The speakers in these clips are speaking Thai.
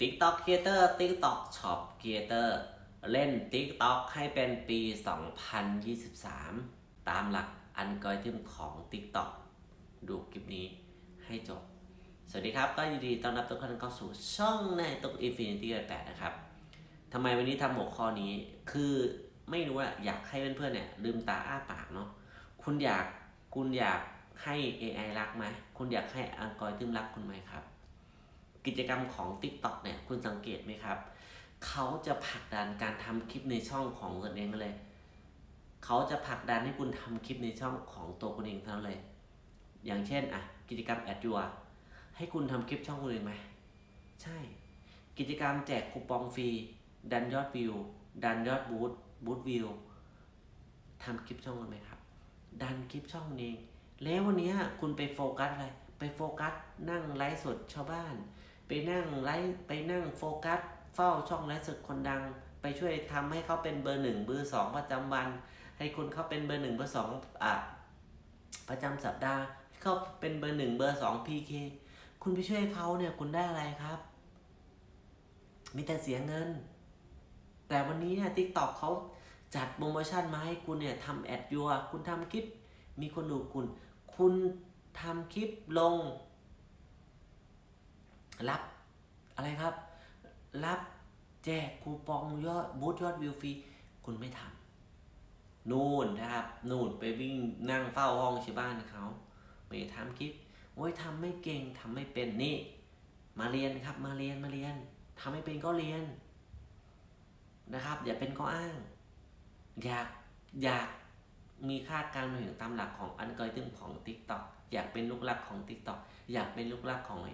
TikTok Creator TikTok Shop Creator เล่น TikTok ให้เป็นปี 2023 ตามหลักอัลกอริทึมของ TikTok ดูคลิปนี้ให้จบ สวัสดีครับ ก็ยินดีต้อนรับทุกท่านเข้าสู่ช่องในตุก Infinity 8นะครับทำไมวันนี้ทำหัวข้อนี้คือไม่รู้อะอยากให้เพื่อนๆเนี่ยลืมตาอ้าปากเนาะคุณอยากคุณอยากให้ AI รักไหมคุณอยากให้อัลกอริทึมรักคุณไหมครับ กิจกรรมของ TikTok เนี่ยคุณสังเกตไหมครับ เขาจะผลักดันการทำคลิปในช่องของตนเองเลย เขาจะผลักดันให้คุณทำคลิปในช่องของตัวคุณเองเท่านั้นเลย อย่างเช่นอะกิจกรรมแอดยัวให้คุณทำคลิปช่องคุณเองไหมใช่ กิจกรรมแจกคูปองฟรีดันยอดวิว ดันยอดบูธบูธวิวทำคลิปช่องคุณไหมครับ ดันคลิปช่องเองแล้ววันนี้คุณไปโฟกัสอะไรไปโฟกัสนั่งไลฟ์สดชาวบ้าน ไปนั่งไลฟ์ไปนั่งโฟกัส เฝ้าช่องไลฟ์สดคนดัง ไปช่วยทำให้เขาเป็นเบอร์หนึ่งเบอร์สองประจำวัน ให้คุณเขาเป็นเบอร์หนึ่งเบอร์สองอะประจำสัปดาห์ให้เขาเป็นเบอร์หนึ่งเบอร์สองพีเคคุณไปช่วยเขาเนี่ยคุณได้อะไรครับ มีแต่เสียเงิน แต่วันนี้เนี่ยทิกตอกเขาจัดโปรโมชั่นมาให้คุณเนี่ยทำแอดยัวคุณทำคลิปมีคนดูคุณ คุณทำคลิปลง รับอะไรครับ รับแจกคูปองยอดบูธยอดวิวฟรีคุณไม่ทำนู่นนะครับ นู่นไปวิ่งนั่งเฝ้าห้องชาวบ้านเขาไม่ทำคลิปโอ้ยทำไม่เก่งทำไม่เป็นนี่ มาเรียนครับมาเรียนมาเรียนทำไม่เป็นก็เรียนนะครับ อย่าเป็นก็อ้าง อยากอยาก มีค่าการมองเห็นตามหลักของอัลกอริทึมของ TikTok อยากเป็นลูกหลักของ TikTok อยากเป็นลูกหลักของไอ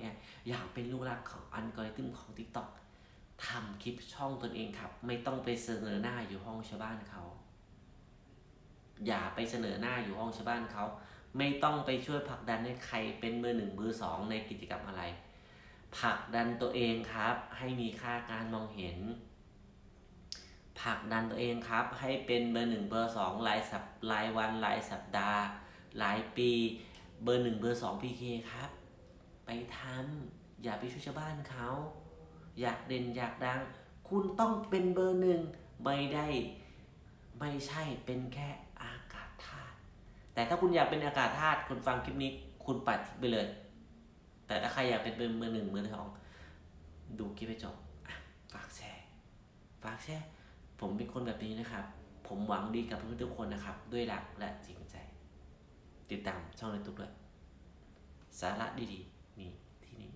อยากเป็นลูกหลักของอัลกอริทึมของ TikTok ทำคลิปช่องตนเองครับ ไม่ต้องไปเสนอหน้าอยู่ห้องชาวบ้านเขา อย่าไปเสนอหน้าอยู่ห้องชาวบ้านเขา ไม่ต้องไปช่วยผลักดันให้ใครเป็นเบอร์หนึ่งเบอร์สองในกิจกรรมอะไรผลักดันตัวเองครับ ให้มีค่าการมองเห็น ผลักดันตัวเองครับ ให้เป็นเบอร์หนึ่งเบอร์สองรายสัปรายวันรายสัปดาห์ รายปีเบอร์หนึ่งเบอร์สองพีเคครับ ไปทำอย่าไปช่วยชาวบ้านเขา อยากเด่นอยากดัง คุณต้องเป็นเบอร์หนึ่งไม่ได้ไม่ใช่เป็นแค่อากาศธาตุแต่ถ้าคุณอยากเป็นอากาศธาตุคุณฟังคลิปนี้คุณปัดทิ้งไปเลย แต่ถ้าใครอยากเป็นเบอร์หนึ่งเบอร์สองดูคลิปให้จบอะฝากแชร์ฝากแชร์ ผมเป็นคนแบบนี้นะครับ ผมหวังดีกับเพื่อนทุกคนนะครับ ด้วยหลักและจริงใจ ติดตามช่องในทุกด้วยสาระดีๆมีที่นี่